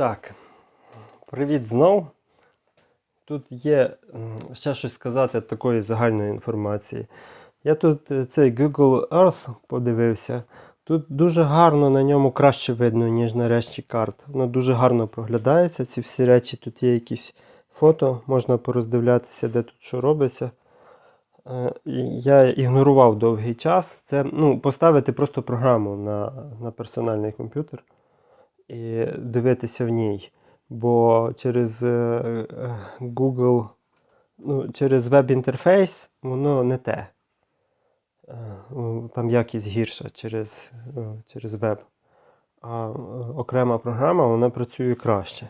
Так, привіт знов. Тут є ще щось сказати такої загальної інформації. Я тут е, цей Google Earth подивився. Тут дуже гарно на ньому краще видно, ніж на решті карт. Воно дуже гарно проглядається. Ці всі речі, тут є якісь фото, можна пороздивлятися, де тут що робиться. Е, Я ігнорував довгий час. Це ну, поставити просто програму на, на персональний комп'ютер дивитися в ній. Бо через е, е, Google, ну, через веб-інтерфейс воно не те. Е, ну, Там якість гірша через, через веб. А окрема програма вона працює краще.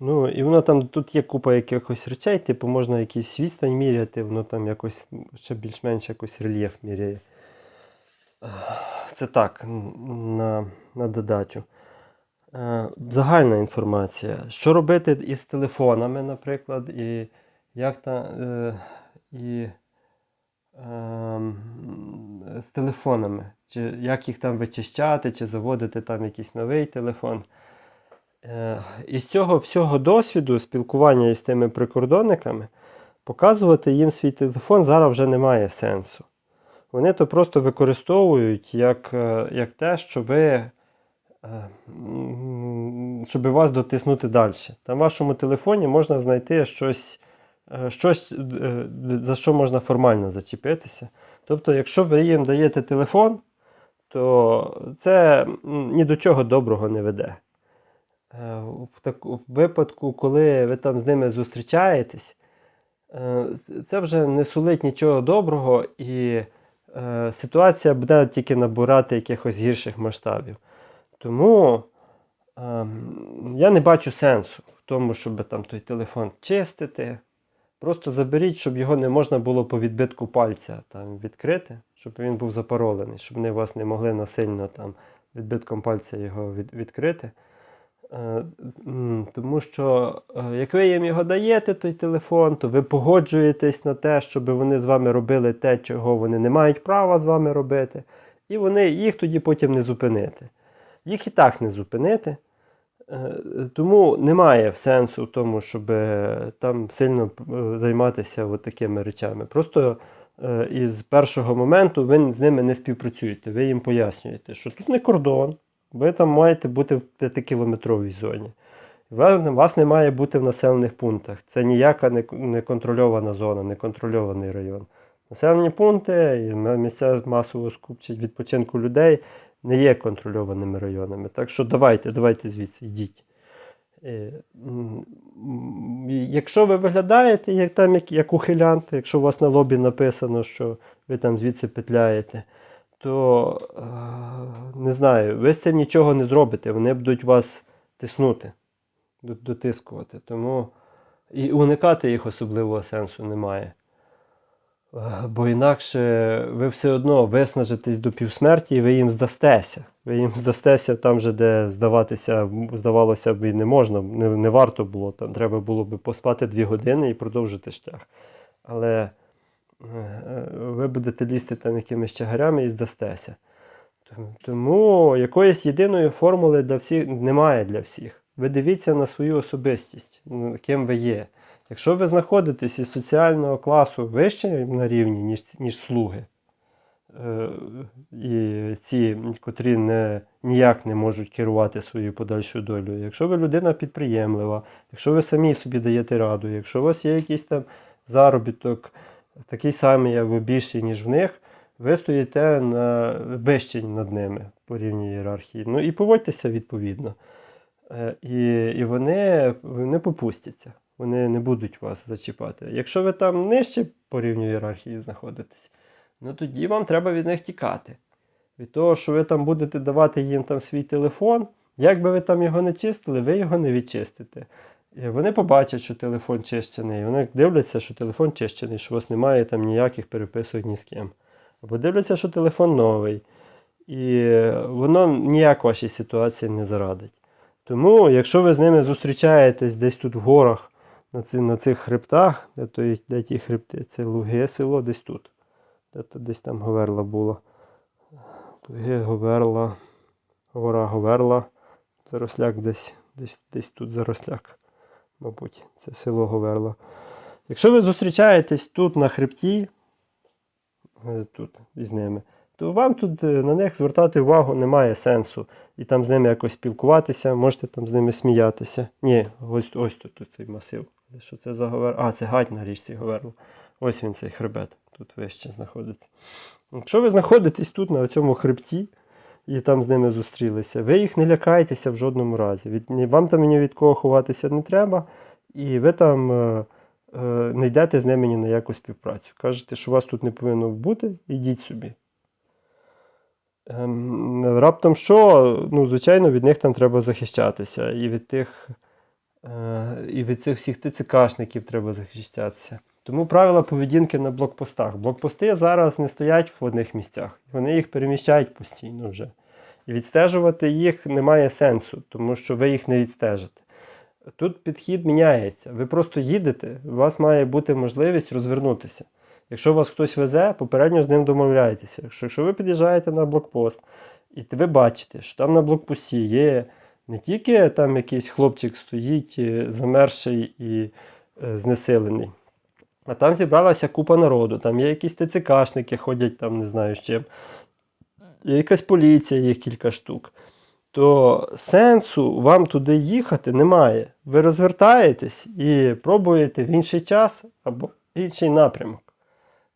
Ну, і воно там тут є купа якихось речей, типу можна якийсь відстань міряти, воно там якось ще більш-менш якось рельєф міряє. Це так, на, на додачу. Е, Загальна інформація. Що робити із телефонами, наприклад, і як та, е, і ем, з телефонами. Чи як їх там вичищати, чи заводити там якийсь новий телефон. Е, Із цього всього досвіду спілкування із тими прикордонниками, показувати їм свій телефон зараз вже немає сенсу. Вони то просто використовують як, як те, що ви щоб вас дотиснути далі. Там вашому телефоні можна знайти щось, е, щось е, за що можна формально зачепитися. Тобто, якщо ви їм даєте телефон, то це ні до чого доброго не веде. Е, В, таку, випадку, коли ви там з ними зустрічаєтесь, е, це вже не сулить нічого доброго, і е, ситуація буде тільки набирати якихось гірших масштабів. Тому ем, я не бачу сенсу в тому, щоб там той телефон чистити. Просто заберіть, щоб його не можна було по відбитку пальця там, відкрити, щоб він був запаролений, щоб вони вас не могли насильно там, відбитком пальця його від, відкрити. Е, Тому що е, як ви їм його даєте, той телефон, то ви погоджуєтесь на те, щоб вони з вами робили те, чого вони не мають права з вами робити. І вони їх тоді потім не зупинити. Їх і так не зупинити. Е, Тому немає сенсу в тому, щоб е, там сильно е, займатися от такими речами. Просто із першого моменту ви з ними не співпрацюєте. Ви їм пояснюєте, що тут не кордон, ви там маєте бути в 5-кілометровій зоні. Вас не має бути в населених пунктах. Це ніяка не контрольована зона, не контрольований район. Населені пункти місця масового скупчення відпочинку людей не є контрольованими районами. Так що давайте, давайте звідси йдіть. Е, Якщо ви виглядаєте як, там, як, як ухилянт, якщо у вас на лобі написано, що ви там звідси петляєте, то е, не знаю, ви з цим нічого не зробите. Вони будуть вас тиснути, дотискувати. Тому і уникати їх особливого сенсу немає. Бо інакше ви все одно виснажитесь до півсмерті і ви їм здастеся. Ви їм здастеся там, же, де здаватися, здавалося б, і не можна, не, не варто було. Там треба було б поспати дві години і продовжити шлях. Але е, ви будете лізти там якимись чагарями і здастеся. Тому- якоїсь єдиної формули для всіх немає для всіх. Ви дивіться на свою особистість, ким ви є. Якщо ви знаходитесь із соціального класу вище на рівні, ніж, ніж слуги, е, і ці, котрі не, ніяк не можуть керувати своєю подальшою долею, якщо ви людина підприємлива, якщо ви самі собі даєте раду, якщо у вас є якийсь там заробіток, такий самий або більший, ніж в них, ви стоїте на вище над ними по рівні ієрархії. Ну і поводьтеся відповідно. Е, І, і вони, вони попустяться. Вони не будуть вас зачіпати. Якщо ви там нижче по рівню ієрархії знаходитесь, ну тоді вам треба від них тікати. Від того, що ви там будете давати їм там свій телефон, як би ви там його не чистили, ви його не відчистите. І вони побачать, що телефон чищений. Вони дивляться, що телефон чищений, що у вас немає там ніяких переписок ні з ким. Або дивляться, що телефон новий. І воно ніяк вашій ситуації не зарадить. Тому, якщо ви з ними зустрічаєтесь десь тут в горах, на, ці, на цих хребтах, де, то, де ті хребти, це Луги село десь тут. Де, десь там Говерла була. Луги, Говерла, гора Говерла, Заросляк десь десь, десь тут заросляк, мабуть, це село Говерло. Якщо ви зустрічаєтесь тут на хребті, е, тут із ними, то вам тут е, на них звертати увагу немає сенсу. І там з ними якось спілкуватися, можете там з ними сміятися. Ні, ось, ось тут, тут цей масив. Що це за говерло? А, це гать на річці Говерло. Ось він цей хребет, тут вище знаходиться. Якщо ви знаходитесь тут, на цьому хребті, і там з ними зустрілися, ви їх не лякайтеся в жодному разі. Від, вам там ні від кого ховатися не треба, і ви там е, е, не йдете з ними ні на яку співпрацю. Кажете, що вас тут не повинно бути, ідіть собі. Ем, раптом що, ну, звичайно, від них там треба захищатися. І від тих, е, і від цих всіх ТЦКшників треба захищатися. Тому правила поведінки на блокпостах. Блокпости зараз не стоять в одних місцях, вони їх переміщають постійно вже. І відстежувати їх немає сенсу, тому що ви їх не відстежите. Тут підхід міняється. Ви просто їдете, у вас має бути можливість розвернутися. Якщо вас хтось везе, попередньо з ним домовляєтеся. Якщо ви під'їжджаєте на блокпост, і ви бачите, що там на блокпості є не тільки там якийсь хлопчик стоїть е, замерший і е, знесилений, а там зібралася купа народу, там є якісь ТЦКшники, ходять там, не знаю з чим, є якась поліція, є кілька штук. То сенсу вам туди їхати немає. Ви розвертаєтесь і пробуєте в інший час або інший напрямок.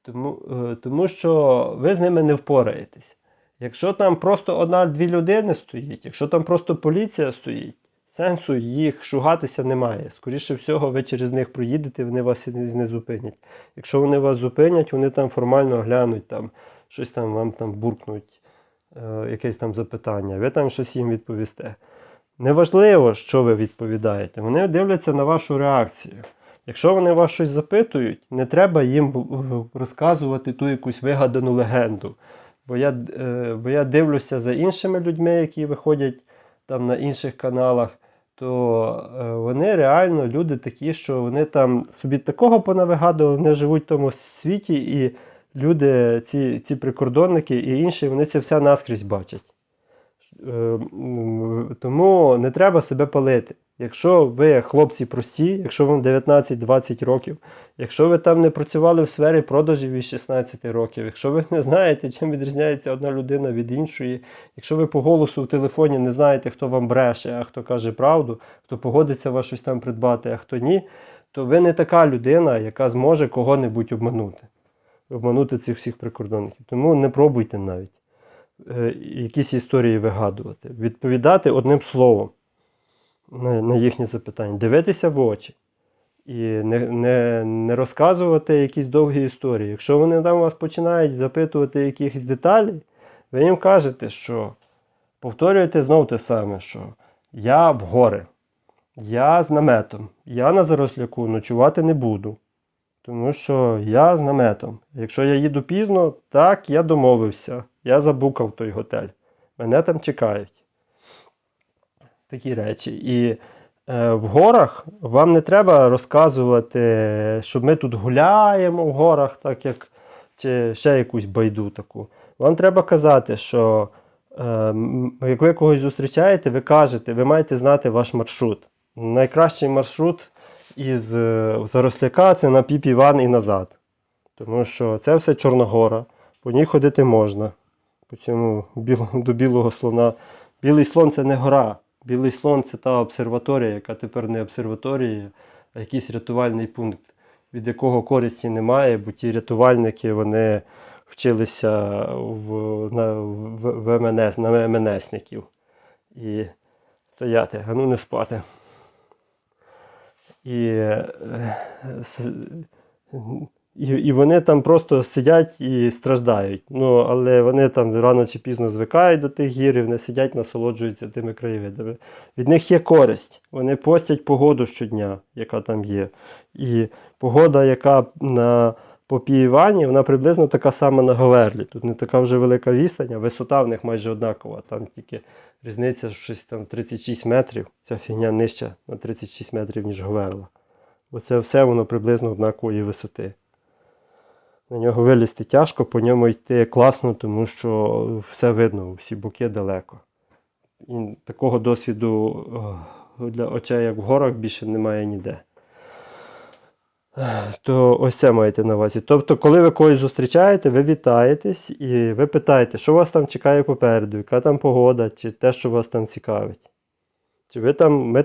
Тому, е, тому що ви з ними не впораєтесь. Якщо там просто одна-дві людини стоїть, якщо там просто поліція стоїть, сенсу їх шугатися немає. Скоріше всього, ви через них проїдете, вони вас і не зупинять. Якщо вони вас зупинять, вони там формально глянуть, там, щось там вам там буркнуть, е, якесь там запитання, ви там щось їм відповісте. Неважливо, що ви відповідаєте, вони дивляться на вашу реакцію. Якщо вони вас щось запитують, не треба їм розказувати ту якусь вигадану легенду. Бо я, е, бо я дивлюся за іншими людьми, які виходять там на інших каналах, то е, вони реально люди такі, що вони там собі такого понавигадували, вони живуть в тому світі, і люди, ці, ці прикордонники і інші, вони це все наскрізь бачать. Е, Тому не треба себе палити. Якщо ви хлопці прості, якщо вам 19-20 років, якщо ви там не працювали в сфері продажів із 16 років, якщо ви не знаєте, чим відрізняється одна людина від іншої, якщо ви по голосу в телефоні не знаєте, хто вам бреше, а хто каже правду, хто погодиться вас щось там придбати, а хто ні, то ви не така людина, яка зможе кого-небудь обманути. Обманути цих всіх прикордонників. Тому не пробуйте навіть якісь історії вигадувати. Відповідати одним словом на, їхні запитання, дивитися в очі і не, не, не розказувати якісь довгі історії. Якщо вони там вас починають запитувати якихось деталей, ви їм кажете, що повторюєте знов те саме, що я в гори, я з наметом, я на заросляку ночувати не буду. Тому що я з наметом. Якщо я їду пізно, так, я домовився. Я забукав той готель. Мене там чекають такі речі. І е, в горах вам не треба розказувати, що ми тут гуляємо в горах, так як чи ще якусь байду таку. Вам треба казати, що е, як ви когось зустрічаєте, ви кажете, ви маєте знати ваш маршрут. Найкращий маршрут із е, Заросляка це на Піп Іван і назад. Тому що це все Чорногора, по ній ходити можна. По цьому до білого слона. Білий слон це не гора. Білий слон це та обсерваторія, яка тепер не обсерваторія, а якийсь рятувальний пункт, від якого користі немає, бо ті рятувальники вони вчилися в, на, в, в МНС, на МНСників. І стояти, а ну не спати. І, е, і, і вони там просто сидять і страждають. Ну, але вони там рано чи пізно звикають до тих гір, і вони сидять, насолоджуються тими краєвидами. Від них є користь. Вони постять погоду щодня, яка там є. І погода, яка на Попіївані, вона приблизно така сама на Говерлі. Тут не така вже велика відстань, а висота в них майже однакова. Там тільки різниця щось там 36 метрів. Ця фігня нижча на 36 метрів, ніж Говерла. Бо це все воно приблизно однакової висоти. На нього вилізти тяжко, по ньому йти класно, тому що все видно, всі боки далеко. І такого досвіду для очей, як в горах, більше немає ніде. То ось це маєте на увазі. Тобто, коли ви когось зустрічаєте, ви вітаєтесь і ви питаєте, що вас там чекає попереду, яка там погода, чи те, що вас там цікавить. Чи ви там, ми,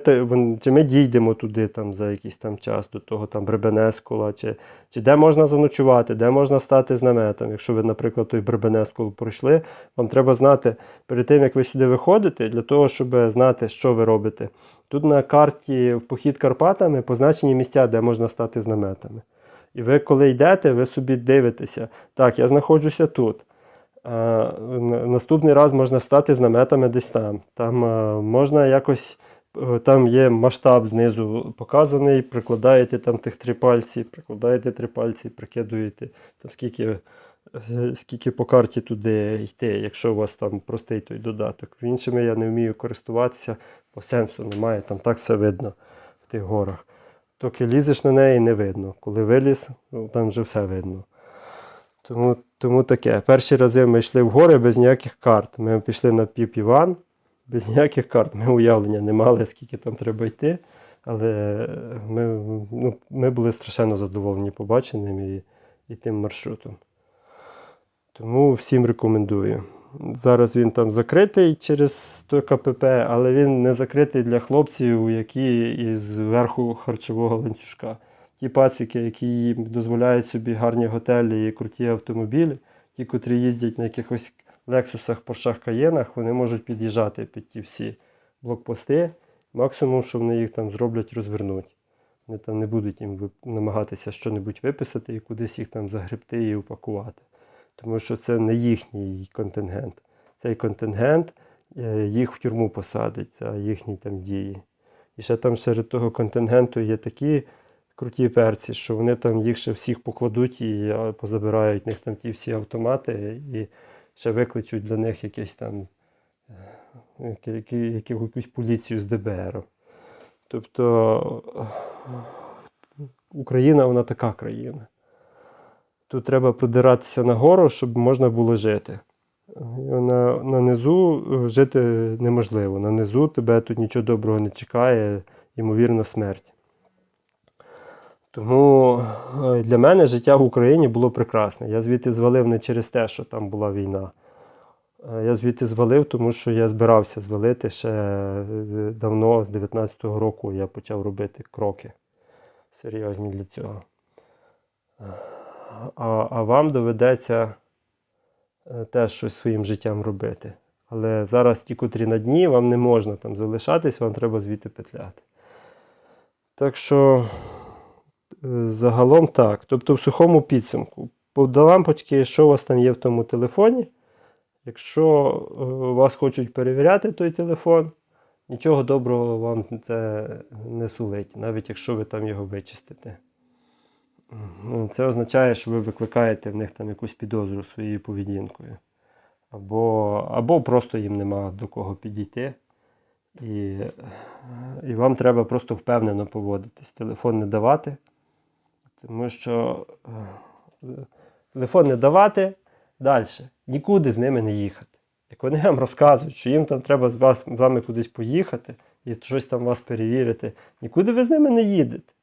чи ми дійдемо туди там, за якийсь там час до того там Бребенескула, чи, чи де можна заночувати, де можна стати з наметом. Якщо ви, наприклад, той Бребенескул пройшли, вам треба знати перед тим, як ви сюди виходите, для того, щоб знати, що ви робите. Тут на карті в похід Карпатами позначені місця, де можна стати з наметами. І ви, коли йдете, ви собі дивитеся, так, я знаходжуся тут. Наступний раз можна стати з наметами десь там. Там можна якось, е, там є масштаб знизу показаний, прикладаєте там тих три пальці, прикладаєте три пальці, прикидуєте, там скільки, е, скільки по карті туди йти, якщо у вас там простий той додаток. В Іншими я не вмію користуватися, бо сенсу немає, там так все видно в тих горах. Доки лізеш на неї, не видно. Коли виліз, ну, там вже все видно. Тому, тому таке. Перші рази ми йшли в гори без ніяких карт. Ми пішли на піп Іван без ніяких карт. Ми уявлення не мали, скільки там треба йти. Але ми, ну, ми були страшенно задоволені побаченим і, і тим маршрутом. Тому всім рекомендую. Зараз він там закритий через той КПП, але він не закритий для хлопців, які із верху харчового ланцюжка. Ті пацики, які дозволяють собі гарні готелі і круті автомобілі, ті, котрі їздять на якихось лексусах, поршах, каєнах, вони можуть під'їжджати під ті всі блокпости. Максимум, що вони їх там зроблять, розвернуть. Вони там не будуть їм намагатися щось виписати і кудись їх там загребти і упакувати. Тому що це не їхній контингент. Цей контингент е, їх в тюрму посадить за їхні там дії. І ще там серед того контингенту є такі круті перці, що вони там їх ще всіх покладуть і позабирають в них там ті всі автомати і ще викличуть для них якесь там е, якусь поліцію з ДБР. Тобто Україна вона така країна. Тут треба продиратися нагору, щоб можна було жити. На, на низу е, жити неможливо. На низу тебе тут нічого доброго не чекає, ймовірно, смерть. Тому е, для мене життя в Україні було прекрасне. Я звідти звалив не через те, що там була війна. Е, Я звідти звалив, тому що я збирався звалити ще е, давно, з 19-го року я почав робити кроки серйозні для цього. А, а вам доведеться теж щось своїм життям робити. Але зараз ті, котрі на дні, вам не можна там залишатись, вам треба звідти петляти. Так що загалом так. Тобто в сухому підсумку. До лампочки, що у вас там є в тому телефоні. Якщо е, вас хочуть перевіряти той телефон, нічого доброго вам це не сулить, навіть якщо ви там його вичистите. Ну, Це означає, що ви викликаєте в них там якусь підозру своєю поведінкою. Або, або просто їм нема до кого підійти. І, і вам треба просто впевнено поводитись. Телефон не давати. Тому що е, телефон не давати далі. Нікуди з ними не їхати. Як вони вам розказують, що їм там треба з, вас, з вами кудись поїхати і щось там вас перевірити, нікуди ви з ними не їдете.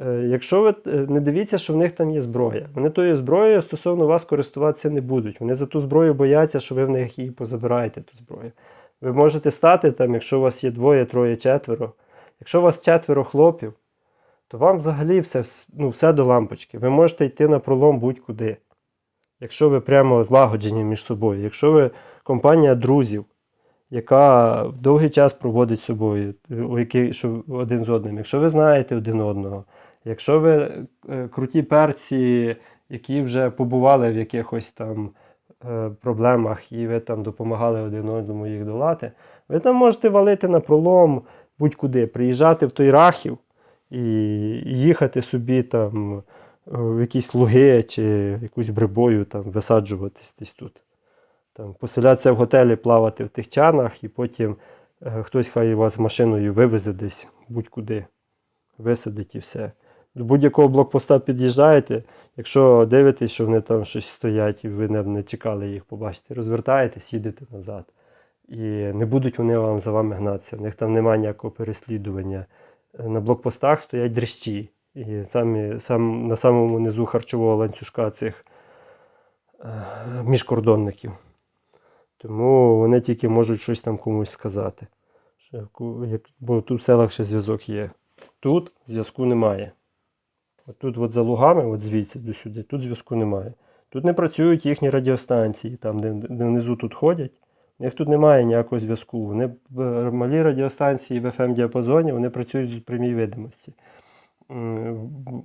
Е, Якщо ви е, не дивіться, що в них там є зброя, вони тою зброєю стосовно вас користуватися не будуть. Вони за ту зброю бояться, що ви в них її позабираєте, ту зброю. Ви можете стати там, якщо у вас є двоє, троє, четверо. Якщо у вас четверо хлопів, то вам взагалі все, ну, все до лампочки. Ви можете йти на пролом будь-куди. Якщо ви прямо злагоджені між собою, якщо ви компанія друзів, яка довгий час проводить з собою, який, що один з одним, якщо ви знаєте один одного, якщо ви е, круті перці, які вже побували в якихось там е, проблемах, і ви там допомагали один одному їх долати, ви там можете валити на пролом будь-куди, приїжджати в той рахів і їхати собі там е, в якісь луги чи якусь брибою там висаджуватись десь тут. Там, поселятися в готелі, плавати в тих чанах, і потім е, хтось хай вас машиною вивезе десь будь-куди, висадить і все. До будь-якого блокпоста під'їжджаєте, якщо дивитесь, що вони там щось стоять, і ви не, не чекали їх побачити, розвертаєтесь, їдете назад. І не будуть вони вам за вами гнатися. У них там немає ніякого переслідування. На блокпостах стоять дрищі. І самі, сам, на самому низу харчового ланцюжка цих е, міжкордонників. Тому вони тільки можуть щось там комусь сказати. Бо тут в селах ще зв'язок є. Тут зв'язку немає. От тут от за лугами, от звідси до сюди, тут зв'язку немає. Тут не працюють їхні радіостанції, там, де, де внизу тут ходять. Них тут немає ніякого зв'язку. Вони малі радіостанції в fm діапазоні вони працюють з прямій видимості.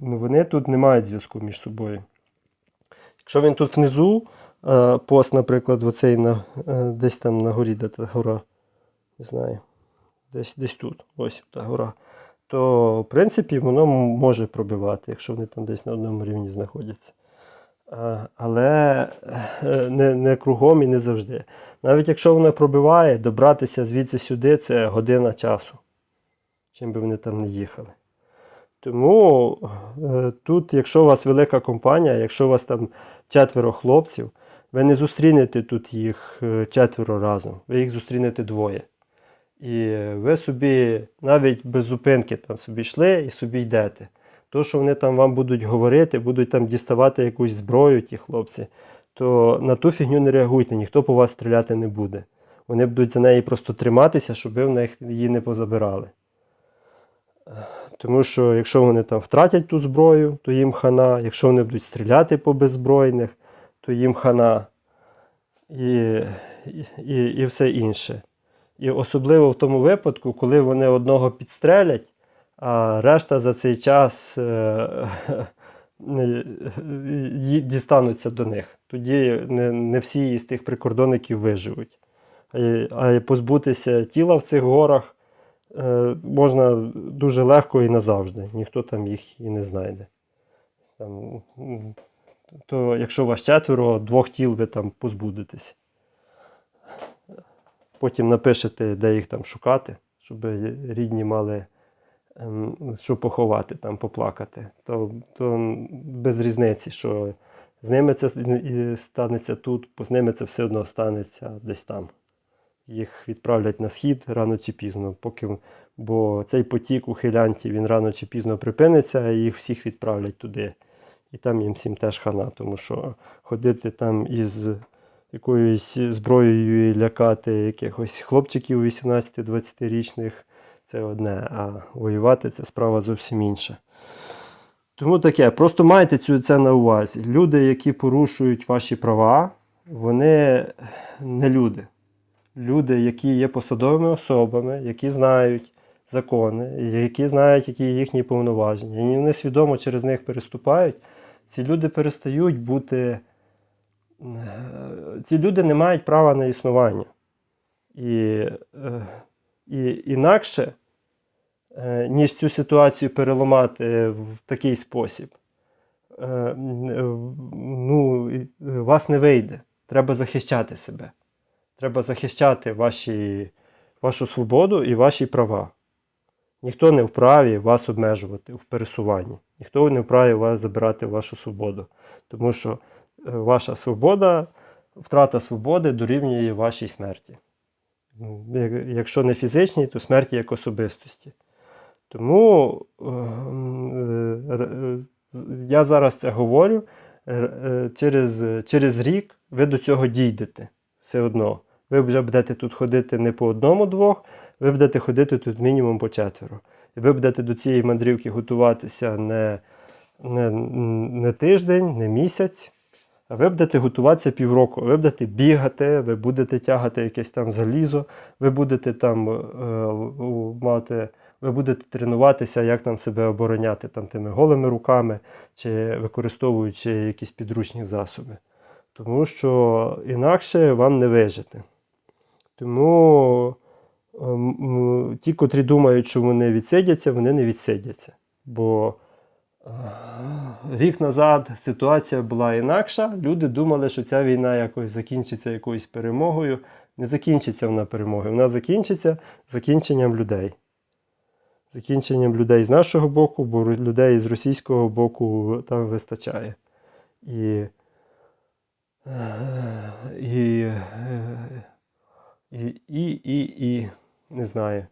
Вони тут не мають зв'язку між собою. Якщо він тут внизу, е, пост, наприклад, оцей на, е, десь там на горі, де та гора, не знаю, десь, десь тут, ось та гора, то в принципі воно може пробивати, якщо вони там десь на одному рівні знаходяться. Але е, не, не кругом і не завжди. Навіть якщо воно пробиває, добратися звідси сюди це година часу, чим би вони там не їхали. Тому е, тут, якщо у вас велика компанія, якщо у вас там четверо хлопців, ви не зустрінете тут їх е, четверо разом, ви їх зустрінете двоє. І ви собі навіть без зупинки там собі йшли і собі йдете. То, що вони там вам будуть говорити, будуть там діставати якусь зброю, ті хлопці, то на ту фігню не реагуйте, ніхто по вас стріляти не буде. Вони будуть за неї просто триматися, щоб ви в них її не позабирали. Тому що якщо вони там втратять ту зброю, то їм хана. Якщо вони будуть стріляти по беззбройних, то їм хана. І, і, і все інше. І особливо в тому випадку, коли вони одного підстрелять, а решта за цей час е, не- ї- дістануться до них. Тоді не, не всі із тих прикордонників виживуть. А, позбутися тіла в цих горах е, можна дуже легко і назавжди. Ніхто там їх і не знайде. Там, то якщо вас четверо, двох тіл ви там позбудетесь. Потім напишете, де їх там шукати, щоб рідні мали ем, що поховати, там, поплакати. То, то без різниці, що з ними це станеться тут, бо з ними це все одно станеться десь там. Їх відправлять на схід рано чи пізно, поки, бо цей потік ухилянтів він рано чи пізно припиниться, і їх всіх відправлять туди. І там їм всім теж хана, тому що ходити там із якоюсь зброєю і лякати якихось хлопчиків 18-20-річних це одне, а воювати це справа зовсім інша. Тому таке, просто майте цю це на увазі. Люди, які порушують ваші права, вони не люди. Люди, які є посадовими особами, які знають закони, які знають, які їхні повноваження, і вони свідомо через них переступають, ці люди перестають бути. е, Ці люди не мають права на існування. І, е, і інакше, ніж цю ситуацію переламати в такий спосіб, е, е, ну, е, вас не вийде. Треба захищати себе. Треба захищати ваші, вашу свободу і ваші права. Ніхто не вправі вас обмежувати в пересуванні. Ніхто не вправі вас забирати вашу свободу. Тому що е, ваша свобода, втрата свободи дорівнює вашій смерті. Ну, Якщо не фізичній, то смерті як особистості. Тому е, е, е, я зараз це говорю. Через, через рік ви до цього дійдете все одно. Ви вже будете тут ходити не по одному-двох, ви будете ходити тут мінімум по четверо. І ви будете до цієї мандрівки готуватися не, не, не тиждень, не місяць, а ви будете готуватися півроку. Ви будете бігати, ви будете тягати якесь там залізо, ви будете там е, мати. Ви будете тренуватися, як там себе обороняти там, тими голими руками чи використовуючи якісь підручні засоби. Тому що інакше вам не вижити. Тому ем, ті, котрі думають, що вони відсидяться, вони не відсидяться. Бо е, рік назад ситуація була інакша. Люди думали, що ця війна якось закінчиться якоюсь перемогою. Не закінчиться вона перемогою, вона закінчиться закінченням людей. Закінченням людей з нашого боку, бо людей з російського боку там вистачає. І, е, і, е, і, і, і, і не знаю.